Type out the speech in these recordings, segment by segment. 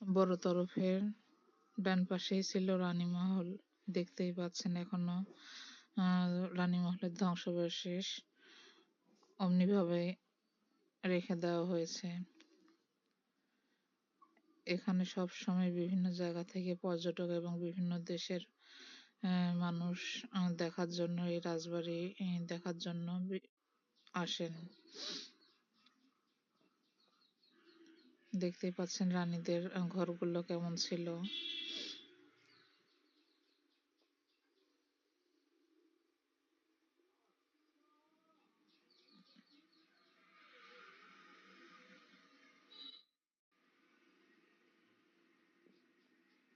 বড় তরফের ডান পাশেই ছিল রানীমহল। দেখতেই পাচ্ছেন এখনও, আহ, রানীমহলের ধ্বংসাবশেষ অমনিভাবে রেখে দেওয়া হয়েছে। এখানে সব সময় বিভিন্ন জায়গা থেকে পর্যটক এবং বিভিন্ন দেশের মানুষ দেখার জন্য এই রাজবাড়ি দেখার জন্য আসেন। দেখতেই পাচ্ছেন রানীদের ঘরগুলো কেমন ছিল।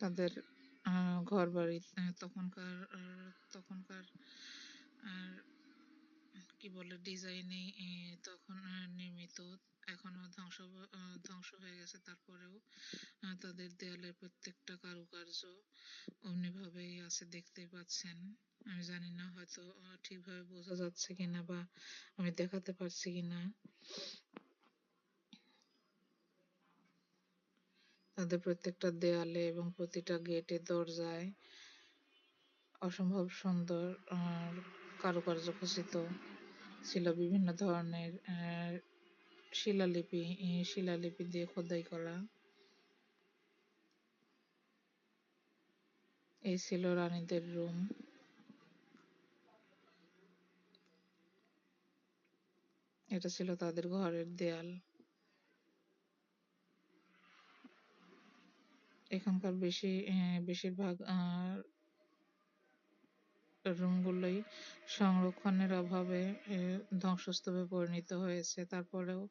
তাদের ঘর বাড়ি তখনকার তখনকার কি বলে, ডিজাইনে তখন নির্মিত এখনও ধ্বংস ধ্বংস হয়ে গেছে। তারপরেও তাদের দেয়ালের প্রত্যেকটা কারুকার্য অমনিভাবেই আছে, দেখতেই পাচ্ছেন। আমি জানি না হয়তো ঠিকভাবে বোঝা যাচ্ছে কিনা বা আমি দেখাতে পারছি কিনা। তাদের প্রত্যেকটা দেয়ালে এবং প্রতিটা গেটে দরজায় অসম্ভব সুন্দর কারুকার্য খচিত। ছিল বিভিন্ন ধরনের শিলালিপি শিলালিপি দিয়ে খোদাই করা। এই ছিল রানীদের রুম। এটা ছিল তাদের ঘরের দেয়াল। এখানকার বেশি বেশিরভাগ রুমগুলোই সংরক্ষণের অভাবে ধ্বংসস্তূপে পরিণত হয়েছে। তারপরেও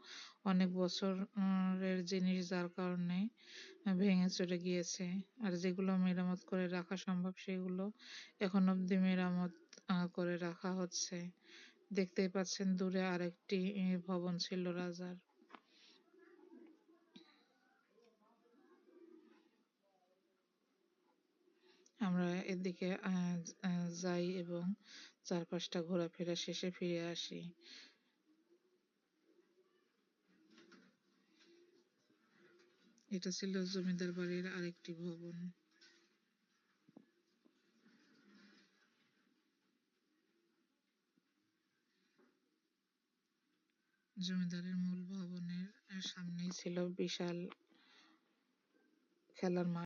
অনেক বছরের জিনিস যার কারণে ভেঙে চলে গিয়েছে। আর যেগুলো মেরামত করে রাখা সম্ভব, সেগুলো এখন অবধি মেরামত করে রাখা হচ্ছে। দেখতেই পাচ্ছেন, দূরে আরেকটি ভবন ছিল রাজার। আমরা এদিকে যাই এবং চারপাশটা ঘোরাফেরা শেষে ফিরে আসি। এটা ছিল জমিদার বাড়ির আরেকটি ভবন। জমিদারের মূল ভবনের সামনেই ছিল বিশাল খেলার মাঠ